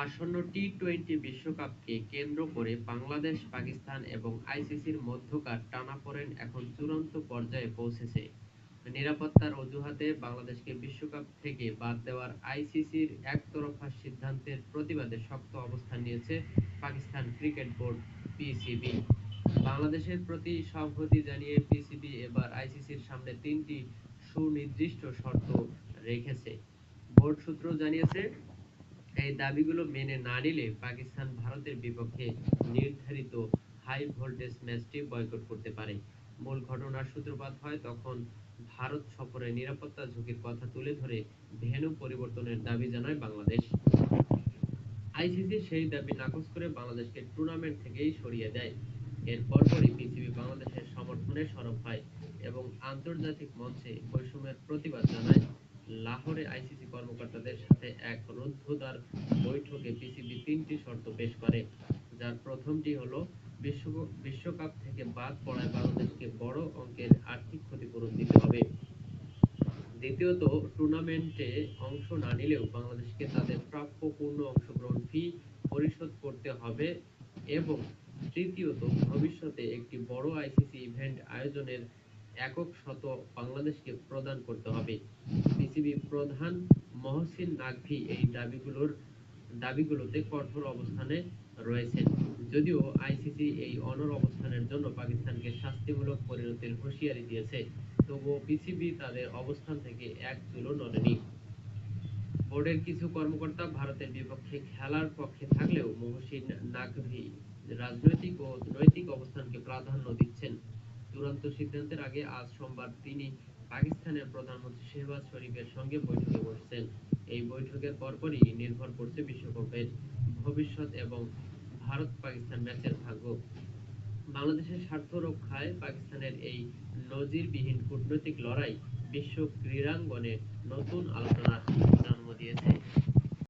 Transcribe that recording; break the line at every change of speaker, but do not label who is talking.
আসন্ন T twenty বিশ্বকাপকে কেন্দ্র করে বাংলাদেশ, পাকিস্তান এবং আইসিসির মধ্যকার টানাপোড়েন এখন চূড়ান্ত পর্যায়ে পৌঁছেছে। নিরাপত্তার অজুহাতে বাংলাদেশকে বিশ্বকাপ থেকে বাদ দেওয়ার আইসিসির একতরফা সিদ্ধান্তের প্রতিবাদে শক্ত অবস্থান নিয়েছে পাকিস্তান ক্রিকেট বোর্ড পিসিবি বাংলাদেশের প্রতি সংহতি জানিয়ে পিসিবি এবার আইসিসির সামনে তিনটি সুনির্দিষ্ট শর্ত রেখেছে। বোর্ড সূত্র জানিয়েছে এই দাবিগুলো মেনে না নিলে পাকিস্তান ভারতের বিপক্ষে নির্ধারিত হাই ভোল্টেজ ম্যাচটি বয়কট করতে পারে। মূল ঘটনার সূত্রপাত হয় তখন ভারত সফরে নিরাপত্তা ঝুঁকির কথা তুলে ধরে ভেন্যু পরিবর্তনের দাবি জানায় বাংলাদেশ। আইসিসি সেই দাবি নাকচ করে বাংলাদেশকে টুর্নামেন্ট থেকেই সরিয়ে দেয়। এর পরপরই পিসিবি বাংলাদেশের সমর্থনে সরব হয় এবং আন্তর্জাতিক মঞ্চে বৈষম্যের প্রতিবাদ জানায়। লাহোরে আইসিসি কর্মকর্তাদের সাথে এক রুদ্ধদ্বার বৈঠকে পিসিবি তিনটি শর্ত পেশ করে। যার প্রথমটি হলো বিশ্বক- বিশ্বকাপ থেকে বাদ পড়ায় বাংলাদেশকে বড় অঙ্কের আর্থিক ক্ষতিপূরণ দিতে হবে। দ্বিতীয়ত, টুর্নামেন্টে অংশ না নিলেও বাংলাদেশকে তাদের প্রাপ্য পূর্ণ অংশগ্রহণ ফি পরিশোধ করতে হবে এবং তৃতীয়ত, ভবিষ্যতে একটি বড় আইসিসি ইভেন্ট আয়োজনের একক শত বাংলাদেশকে প্রদান করতে হবে। পিসিবি প্রধান মহসিন নাকভি এই দাবিগুলোর, দাবিগুলোতে কঠোর অবস্থানে রয়েছেন। যদিও আইসিসি এই অনড় অবস্থানের জন্য পাকিস্তানকে শাস্তিমূলক পরিণতির হুঁশিয়ারি দিয়েছে, তবুও পিসিবি তাদের অবস্থান থেকে এক চুলও নড়েনি। বোর্ডের কিছু কর্মকর্তা ভারতের বিপক্ষে খেলার পক্ষে থাকলেও মহসিন নাকভি রাজনৈতিক ও নৈতিক অবস্থানকে প্রাধান্য দিচ্ছেন। চূড়ান্ত সিদ্ধান্তের আগে আজ সোমবার তিনি পাকিস্তানের প্রধানমন্ত্রী শেহবাজ শরীফের সঙ্গে বৈঠকে বসছেন। এই বৈঠকের পরপরই নির্ভর করছে বিশ্বকাপের ভবিষ্যৎ এবং ভারত পাকিস্তান ম্যাচের ভাগ্য। বাংলাদেশের স্বার্থ রক্ষায় পাকিস্তানের এই নজিরবিহীন কূটনৈতিক লড়াই বিশ্ব ক্রীড়াঙ্গনে নতুন আলোচনার জন্ম দিয়েছে।